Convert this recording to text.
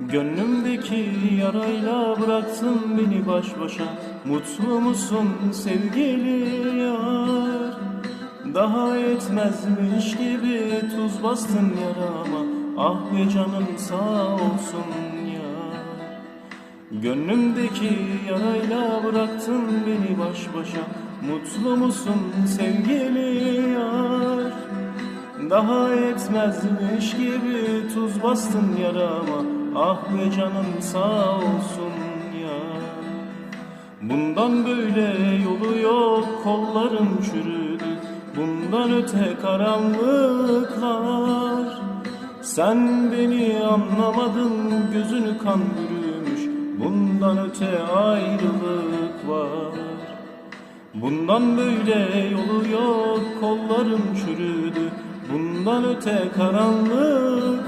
Gönlümdeki yarayla bıraktın beni baş başa. Mutlu musun sevgili yar? Daha yetmezmiş gibi tuz bastın yarama. Ah be canım sağ olsun yar. Gönlümdeki yarayla bıraktın beni baş başa. Mutlu musun sevgili Daha yetmezmiş gibi tuz bastın yarama. Ah be canım sağ olsun yar Bundan böyle yolu yok kollarım çürüdü. Bundan öte karanlıklar. Sen beni anlamadın gözünü kan bürümüş. Bundan öte ayrılık var. Bundan böyle yolu yok kollarım çürüdü Bundan öte karanlıklar